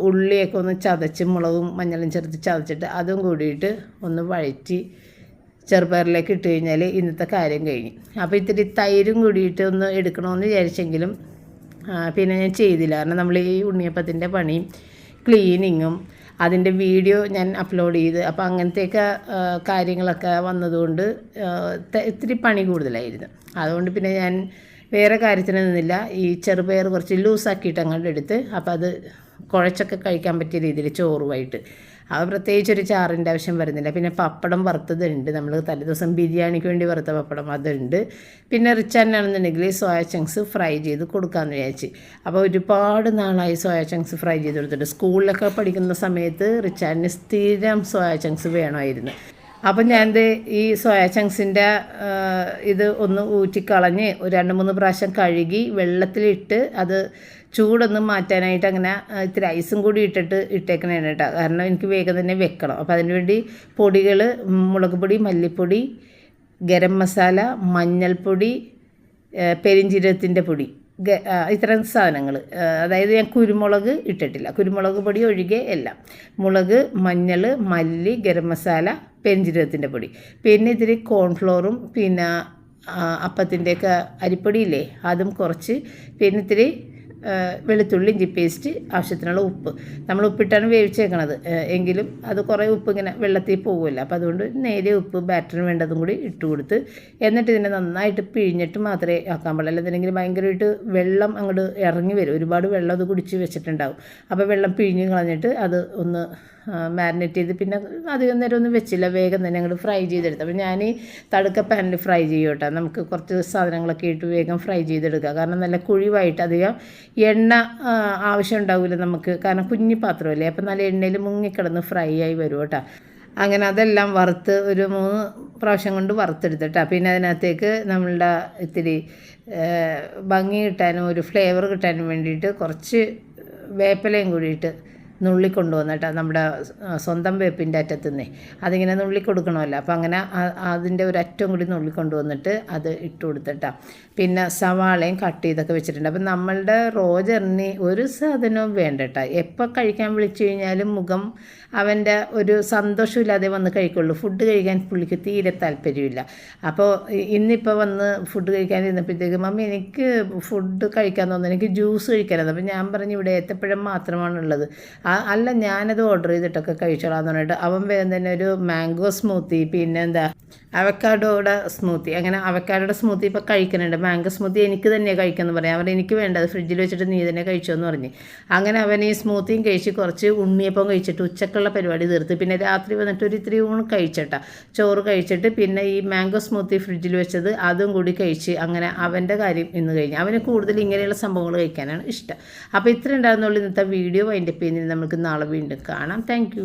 ഉള്ളിയൊക്കെ ഒന്ന് ചതച്ച് മുളകും മഞ്ഞളും ചേർത്ത് ചതച്ചിട്ട് അതും കൂടിയിട്ട് ഒന്ന് വഴറ്റി ചെറുപയറിലേക്ക് ഇട്ട് കഴിഞ്ഞാൽ ഇന്നത്തെ കാര്യം കഴിഞ്ഞു. അപ്പോൾ ഇത്തിരി തൈരും കൂടിയിട്ട് ഒന്ന് എടുക്കണമെന്ന് വിചാരിച്ചെങ്കിലും പിന്നെ ഞാൻ ചെയ്തില്ല. കാരണം നമ്മൾ ഈ ഉണ്ണിയപ്പത്തിന്റെ പണിയും ക്ലീനിങ്ങും അതിന്റെ വീഡിയോ ഞാൻ അപ്ലോഡ് ചെയ്ത് അപ്പോൾ അങ്ങനത്തെയൊക്കെ കാര്യങ്ങളൊക്കെ വന്നതുകൊണ്ട് ഇത്തിരി പണി കൂടുതലായിരുന്നു. അതുകൊണ്ട് പിന്നെ ഞാൻ വേറെ കാര്യത്തിന് നിന്നില്ല. ഈ ചെറുപയർ കുറച്ച് ലൂസാക്കിയിട്ട് അങ്ങോട്ട് എടുത്ത് അപ്പോൾ അത് കുഴച്ചൊക്കെ കഴിക്കാൻ പറ്റിയ രീതിയിൽ ചോറുമായിട്ട്. അത് പ്രത്യേകിച്ച് ഒരു ചാറിന്റെ ആവശ്യം വരുന്നില്ല. പിന്നെ പപ്പടം വറുത്തതുണ്ട്. നമ്മൾ തലേദിവസം ബിരിയാണിക്ക് വേണ്ടി വറുത്ത പപ്പടം അതുണ്ട്. പിന്നെ റിച്ചാനാണെന്നുണ്ടെങ്കിൽ സോയ ചങ്ക്സ് ഫ്രൈ ചെയ്ത് കൊടുക്കാമെന്ന് വിചാരിച്ച്. അപ്പോൾ ഒരുപാട് നാളായി സോയ ചങ്ക്സ് ഫ്രൈ ചെയ്ത് കൊടുത്തിട്ട്. സ്കൂളിലൊക്കെ പഠിക്കുന്ന സമയത്ത് റിച്ചാനിന് സ്ഥിരം സോയ ചങ്ക്സ് വേണമായിരുന്നു. അപ്പം ഞാൻ ദേ ഈ സോയ ചങ്ക്സിന്റെ ഇത് ഒന്ന് ഊറ്റിക്കളഞ്ഞ് ഒരു രണ്ട് മൂന്ന് പ്രാവശ്യം കഴുകി വെള്ളത്തിലിട്ട് അത് ചൂടൊന്നും മാറ്റാനായിട്ട് അങ്ങനെ ഇത്തിരി ഐസും കൂടി ഇട്ടിട്ട് ഇട്ടേക്കണേണ് കേട്ടോ. കാരണം എനിക്ക് വേഗം തന്നെ വെക്കണം. അപ്പോൾ അതിന് വേണ്ടി പൊടികൾ മുളക് പൊടി മല്ലിപ്പൊടി ഗരം മസാല മഞ്ഞൾപ്പൊടി പെരിഞ്ചീരകത്തിന്റെ പൊടി. ഇത്തരം സാധനങ്ങൾ. അതായത് ഞാൻ കുരുമുളക് ഇട്ടിട്ടില്ല. കുരുമുളക് പൊടി ഒഴികെ എല്ലാം. മുളക് മഞ്ഞൾ മല്ലി ഗരം മസാല പെരിഞ്ചീരകത്തിന്റെ പൊടി. പിന്നെ ഇതിൽ കോൺഫ്ലോറും പിന്നെ അപ്പത്തിന്റെയൊക്കെ അരിപ്പൊടിയില്ലേ അതും കുറച്ച്. പിന്നെ ഇത്തിരി വെളുത്തുള്ളി ഇഞ്ചി പേസ്റ്റ് ആവശ്യത്തിനുള്ള ഉപ്പ്. നമ്മൾ ഉപ്പിട്ടാണ് വേവിച്ചേക്കണത്. എങ്കിലും അത് കുറേ ഉപ്പ് ഇങ്ങനെ വെള്ളത്തിൽ പോകുമല്ലോ അപ്പോൾ അതുകൊണ്ട് നേരെ ഉപ്പ് ബാറ്ററിന് വേണ്ടതും കൂടി ഇട്ട് കൊടുത്ത് എന്നിട്ട് ഇതിനെ നന്നായിട്ട് പിഴിഞ്ഞിട്ട് മാത്രമേ ആക്കാൻ പാടുള്ളൂ. അല്ലെന്നുണ്ടെങ്കിൽ ഭയങ്കരമായിട്ട് വെള്ളം അങ്ങോട്ട് ഇറങ്ങി വരും. ഒരുപാട് വെള്ളം അത് കുടിച്ച് വെച്ചിട്ടുണ്ടാവും. അപ്പോൾ വെള്ളം പിഴിഞ്ഞ് കളഞ്ഞിട്ട് അത് ഒന്ന് മാരിനേറ്റ് ചെയ്ത് പിന്നെ അധികം നേരം ഒന്നും വെച്ചില്ല. വേഗം തന്നെ അങ്ങോട്ട് ഫ്രൈ ചെയ്തെടുത്തു. അപ്പോൾ ഞാൻ തടുക്ക പാനിൽ ഫ്രൈ ചെയ്യും കേട്ടോ നമുക്ക് കുറച്ച് സാധനങ്ങളൊക്കെ ഇട്ട് വേഗം ഫ്രൈ ചെയ്തെടുക്കുക കാരണം നല്ല കുഴിവായിട്ട് അധികം എണ്ണ ആവശ്യം ഉണ്ടാവില്ല നമുക്ക്. കാരണം കുഞ്ഞി പാത്രമല്ലേ? അപ്പം നല്ല എണ്ണയിൽ മുങ്ങിക്കിടന്ന് ഫ്രൈ ആയി വരും കേട്ടോ. അങ്ങനെ അതെല്ലാം വറുത്ത് ഒരു മൂന്ന് പ്രാവശ്യം കൊണ്ട് വറുത്തെടുത്തിട്ടാ പിന്നെ അതിനകത്തേക്ക് നമ്മളുടെ ഇത്തിരി ഭംഗി കിട്ടാനും ഒരു ഫ്ലേവർ കിട്ടാനും വേണ്ടിയിട്ട് കുറച്ച് വേപ്പിലയും കൂടിയിട്ട് നുള്ളി കൊണ്ടുവന്നിട്ട് നമ്മുടെ സ്വന്തം വേപ്പിന്റെ അറ്റത്തുനിന്നേ. അതിങ്ങനെ നുള്ളി കൊടുക്കണമല്ലോ അപ്പോൾ അങ്ങനെ അതിന്റെ ഒരു അറ്റം കൂടി നുള്ളി കൊണ്ടുവന്നിട്ട് അത് ഇട്ട് കൊടുത്തിട്ടാ പിന്നെ സവാളയും കട്ട് ചെയ്തൊക്കെ വെച്ചിട്ടുണ്ട്. അപ്പം നമ്മളുടെ റോജറിന് ഒരു സാധനവും വേണ്ട കേട്ടോ എപ്പോൾ കഴിക്കാൻ വിളിച്ചു കഴിഞ്ഞാലും മുഖം അവന്റെ ഒരു സന്തോഷമില്ലാതെ വന്ന് കഴിക്കുള്ളൂ. ഫുഡ് കഴിക്കാൻ പുള്ളിക്ക് തീരെ താല്പര്യമില്ല. അപ്പോൾ ഇന്നിപ്പോൾ വന്ന് ഫുഡ് കഴിക്കാൻ ഇരുന്നപ്പോഴത്തേക്ക് മമ്മി എനിക്ക് ഫുഡ് കഴിക്കാൻ തോന്നുന്നു. എനിക്ക് ജ്യൂസ് കഴിക്കാനാണ് അപ്പോൾ ഞാൻ പറഞ്ഞു ഇവിടെ ഏത്തപ്പഴം മാത്രമാണുള്ളത്. അല്ല ഞാനത് ഓർഡർ ചെയ്തിട്ടൊക്കെ കഴിച്ചോളാം എന്ന് പറഞ്ഞിട്ട് അവൻ വേഗം തന്നെ ഒരു മാംഗോ സ്മൂത്തി പിന്നെന്താ അവക്കാഡോയുടെ സ്മൂത്തി അങ്ങനെ അവക്കാഡോയുടെ സ്മൂത്തി ഇപ്പോൾ കഴിക്കുന്നുണ്ട്. മാംഗോ സ്മൂത്തി എനിക്ക് തന്നെ കഴിക്കുമെന്ന് പറയാം. അവർ എനിക്ക് വേണ്ടത് ഫ്രിഡ്ജിൽ വെച്ചിട്ട് നീ തന്നെ കഴിച്ചോ എന്ന് പറഞ്ഞ്. അങ്ങനെ അവൻ ഈ സ്മൂത്തിയും കഴിച്ച് കുറച്ച് ഉണ്ണിയപ്പം കഴിച്ചിട്ട് ഉച്ചക്കുള്ള പരിപാടി തീർത്ത്. പിന്നെ രാത്രി വന്നിട്ട് ഒരു ഇത്തിരി ഊണ് കഴിച്ചിട്ടാ. ചോറ് കഴിച്ചിട്ട് പിന്നെ ഈ മാംഗോ സ്മൂത്തി ഫ്രിഡ്ജിൽ വെച്ചത് അതും കൂടി കഴിച്ച് അങ്ങനെ അവന്റെ കാര്യം ഇന്ന് കഴിഞ്ഞു. അവന് കൂടുതൽ ഇങ്ങനെയുള്ള സംഭവങ്ങൾ കഴിക്കാനാണ് ഇഷ്ടം. അപ്പോൾ ഇത്ര ഉണ്ടാകുന്നുള്ളൂ ഇന്നത്തെ വീഡിയോ അതിന്റെ പേരിൽ നമുക്ക് നാളെ വീണ്ടും കാണാം. താങ്ക്